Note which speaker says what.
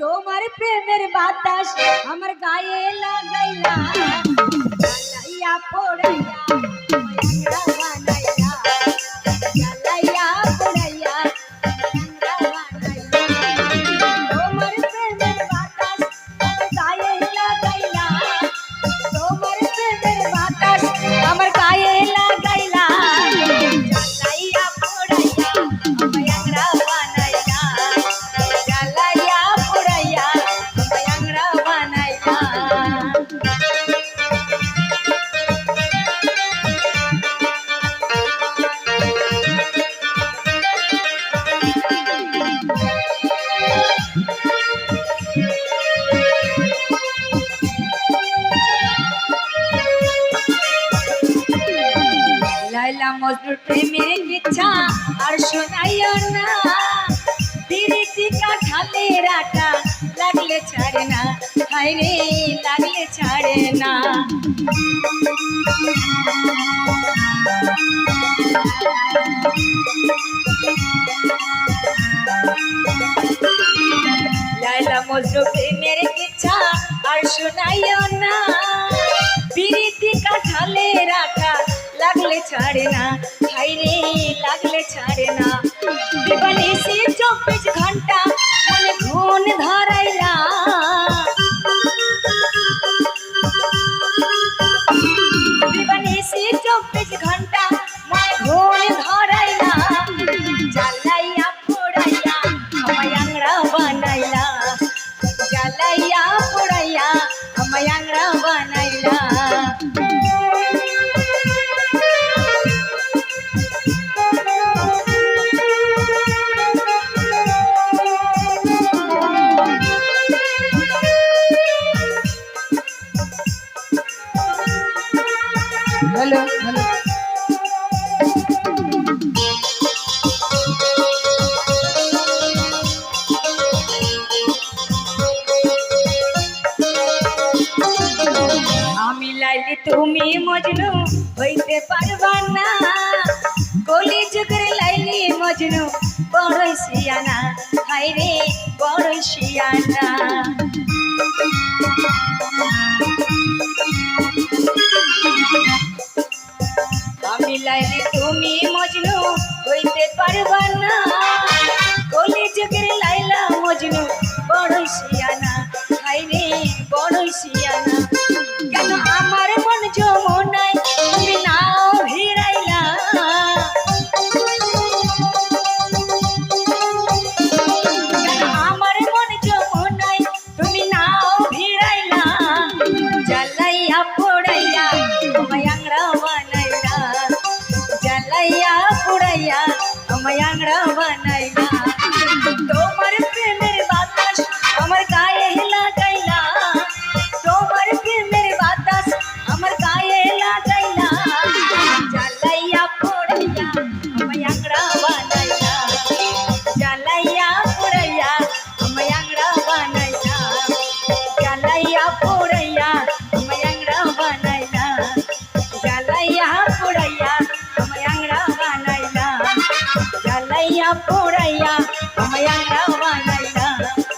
Speaker 1: তোমার প্রেমের বাতাস আমার গায়ে লাগাইলা লাগাইয়া পোড়াইয়া। মজনুর প্রেমের ইচ্ছা আর শোনাইও না। বিরিতি কাঠালে রাটা, লাগলে ছাড়ে না। হায় রে, লাগলে ছাড়ে না। লাইলা মজনু প্রেমের ইচ্ছা আর শোনাইও না। বিরিতি কাঠালে রাখা লাগলে ছাড়ে না হাই রে লাগলে ছাড়ে না। Hello hello. আমি লাইলি তুমি মজনু, হইতে পারবা না। কলি যুগের লাইলি মজনু বড়ই শিয়ানা। হাই রে বড়ই শিয়ানা। হইতে পারবা না কলি যুগের লাইলা মজনু বড়ই শিয়ানা। হাই রে বড়ই শিয়ানা। কেন আমার মন যমুনায় তুমি নাও ভিড়াইলা আমার মন যমুনায় তুমি নাও ভিড়াইলা জ্বালাইয়া পোড়াইয়া আমায় আংড়া বানাইলা। জ্বালাইয়া পোড়াইয়া அம்மையாங்கடா வனையா Singapore.